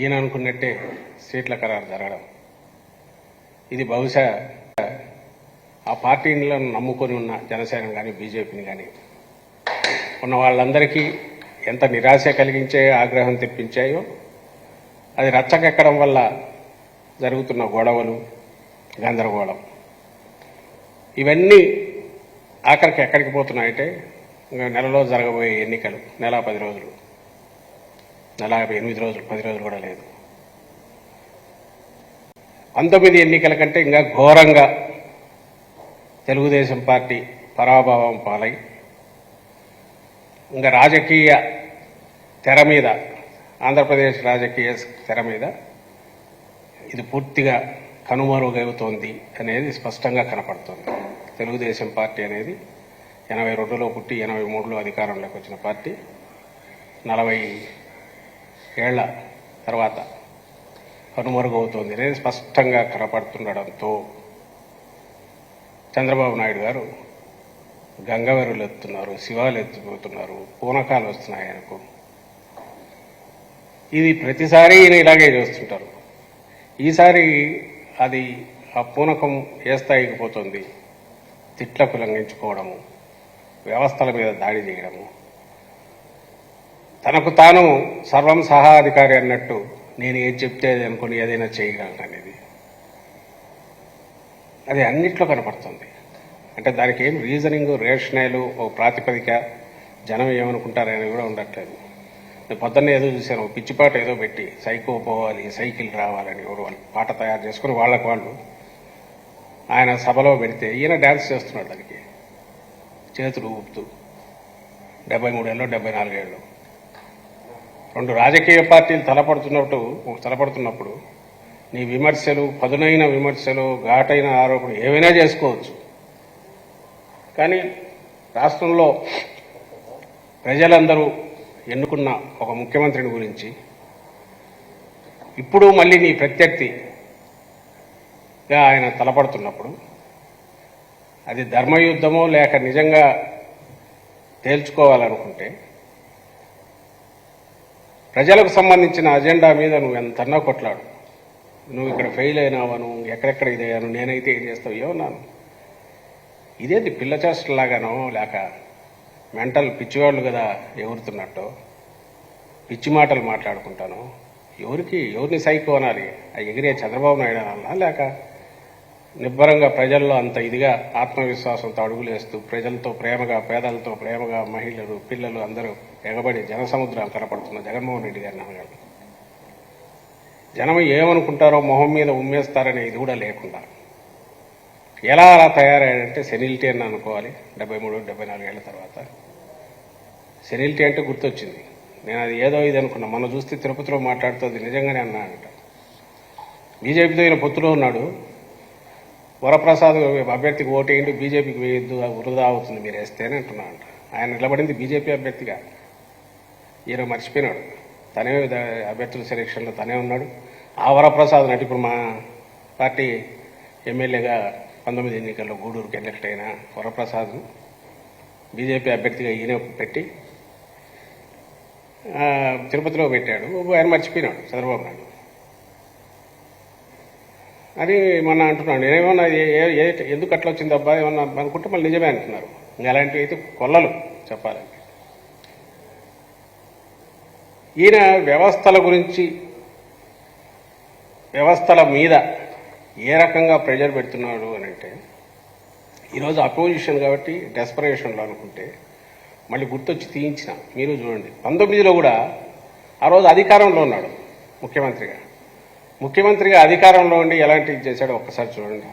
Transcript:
ఈయన అనుకున్నట్టే సీట్ల ఖరారు జరగడం. ఇది బహుశా ఆ పార్టీలను నమ్ముకొని ఉన్న జనసేన కానీ బీజేపీని కానీ ఉన్న వాళ్ళందరికీ ఎంత నిరాశ కలిగించే ఆగ్రహం తెప్పించాయో అది రచ్చకెక్కడం వల్ల జరుగుతున్న గొడవలు గందరగోళం. ఇవన్నీ ఆఖరికి ఎక్కడికి పోతున్నాయంటే నెలలో జరగబోయే ఎన్నికలు నెల పది రోజులు. నెల ఎనిమిది రోజులు పది రోజులు కూడా లేదు. పంతొమ్మిది ఎన్నికల కంటే ఇంకా ఘోరంగా తెలుగుదేశం పార్టీ పరాభావం పాలై ఇంకా రాజకీయ తెర మీద ఆంధ్రప్రదేశ్ రాజకీయ తెర మీద ఇది పూర్తిగా కనుమరుగవుతోంది అనేది స్పష్టంగా కనపడుతుంది. తెలుగుదేశం పార్టీ అనేది ఎనభై రెండులో పుట్టి ఎనభై మూడులో అధికారంలోకి వచ్చిన పార్టీ నలభై ఏళ్ళ తర్వాత కనుమరుగవుతోంది. అనేది స్పష్టంగా కనపడుతుండడంతో చంద్రబాబు నాయుడు గారు గంగవెరులు ఎత్తున్నారు శివాలు ఎత్తిపోతున్నారు పూనకాలు వస్తున్నాయి ఆయనకు. ఇది ప్రతిసారి ఈయన ఇలాగే చేస్తుంటారు. ఈసారి అది ఆ పూనకం ఏ స్థాయికి పోతుంది? తిట్లకు లంఘించుకోవడము వ్యవస్థల మీద దాడి చేయడము తనకు తాను సర్వం సహా అధికారి అన్నట్టు నేను ఏది చెప్తే అది అనుకుని ఏదైనా చేయగలను అనేది అది అన్నిట్లో కనపడుతుంది. అంటే దానికి ఏం రీజనింగ్ రేషనైలు ఓ ప్రాతిపదిక జనం ఏమనుకుంటారని కూడా ఉండట్లేదు. నేను పొద్దున్న ఏదో చూశాను పిచ్చిపాటు పిచ్చిపాట ఏదో పెట్టి సైకో పోవాలి సైకిల్ రావాలని ఎవరు వాళ్ళు పాట తయారు చేసుకుని వాళ్ళకు వాళ్ళు ఆయన సభలో పెడితే ఈయన డ్యాన్స్ చేస్తున్నాడు దానికి. చేతులు ఊపుతూ. డెబ్బై మూడేళ్ళు డెబ్బై నాలుగేళ్ళు. రెండు రాజకీయ పార్టీలు తలపడుతున్నట్టు తలపడుతున్నప్పుడు నీ విమర్శలు పదునైన విమర్శలు ఘాటైన ఆరోపణలు ఏవైనా చేసుకోవచ్చు. కానీ రాష్ట్రంలో ప్రజలందరూ ఎన్నుకున్న ఒక ముఖ్యమంత్రిని గురించి ఇప్పుడు మళ్ళీ నీ ప్రత్యర్థిగా ఆయన తలపడుతున్నప్పుడు అది ధర్మయుద్ధమో లేక నిజంగా తేల్చుకోవాలనుకుంటే ప్రజలకు సంబంధించిన అజెండా మీద నువ్వు ఎంతన్నా కొట్లాడు. నువ్వు ఇక్కడ ఫెయిల్ అయినావా నువ్వు ఎక్కడెక్కడ ఇదయ్యాను నేనైతే ఏం చేస్తావు? ఏమన్నాను ఇదేంటి పిల్ల చేష్టలాగానో లేక మెంటల్ పిచ్చివాళ్ళు కదా ఎగురుతున్నట్టు పిచ్చి మాటలు మాట్లాడుకుంటాను ఎవరికి ఎవరిని సైకో అనాలి? ఆ ఎగిరే చంద్రబాబు నాయుడు అనాలా లేక నిబ్బరంగా ప్రజల్లో అంత ఇదిగా ఆత్మవిశ్వాసంతో అడుగులేస్తూ ప్రజలతో ప్రేమగా పేదలతో ప్రేమగా మహిళలు పిల్లలు అందరూ ఎగబడి జనసముద్రం కనపడుతున్న జగన్మోహన్ రెడ్డి గారిని అనగలరు జనం ఏమనుకుంటారో మొహం మీద ఉమ్మేస్తారనే ఇది కూడా లేకుండా. ఎలా అలా తయారయ్యాడంటే సెనిలిటీ అని అనుకోవాలి డెబ్బై మూడు డెబ్బై నాలుగు ఏళ్ళ తర్వాత. సెనిలిటీ అంటే గుర్తొచ్చింది. నేను అది ఏదో ఇది అనుకున్నా. మనం చూస్తే తిరుపతిలో మాట్లాడుతుంది. నిజంగానే అన్నానంట బీజేపీతో ఈయన పొత్తులో ఉన్నాడు. వరప్రసాద్ అభ్యర్థికి ఓటేయండి బీజేపీకి వేయద్దు వృధా అవుతుంది మీరు వేస్తేనే అంటున్నాడంట ఆయన నిలబడింది బీజేపీ అభ్యర్థిగా. ఈయన మర్చిపోయినాడు. తనే అభ్యర్థుల సెలక్షన్లో తనే ఉన్నాడు. ఆ వరప్రసాద్ నటి ఇప్పుడు మా పార్టీ ఎమ్మెల్యేగా పంతొమ్మిది ఎన్నికల్లో గూడూరుకి ఎలక్ట్ అయిన వరప్రసాద్ బీజేపీ అభ్యర్థిగా ఈయన పెట్టి తిరుపతిలో పెట్టాడు. ఆయన మర్చిపోయినాడు చంద్రబాబు నాయుడు. అది మొన్న అంటున్నాడు నేనేమన్నా ఎందుకు అట్లా వచ్చింది అబ్బా? ఏమన్నా అనుకుంటే మళ్ళీ నిజమే అంటున్నారు. ఎలాంటివి అలాంటివి అయితే కొల్లలు చెప్పాలంటే. ఈయన వ్యవస్థల గురించి వ్యవస్థల మీద ఏ రకంగా ప్రెజర్ పెడుతున్నాడు అని అంటే ఈరోజు అపోజిషన్ కాబట్టి డెస్పరేషన్లో అనుకుంటే మళ్ళీ గుర్తొచ్చి తీయించిన. మీరు చూడండి. పంతొమ్మిదిలో కూడా ఆ రోజు అధికారంలో ఉన్నాడు ముఖ్యమంత్రిగా ముఖ్యమంత్రిగా అధికారంలో ఉండి ఎలాంటి చేశాడో ఒక్కసారి చూడండి.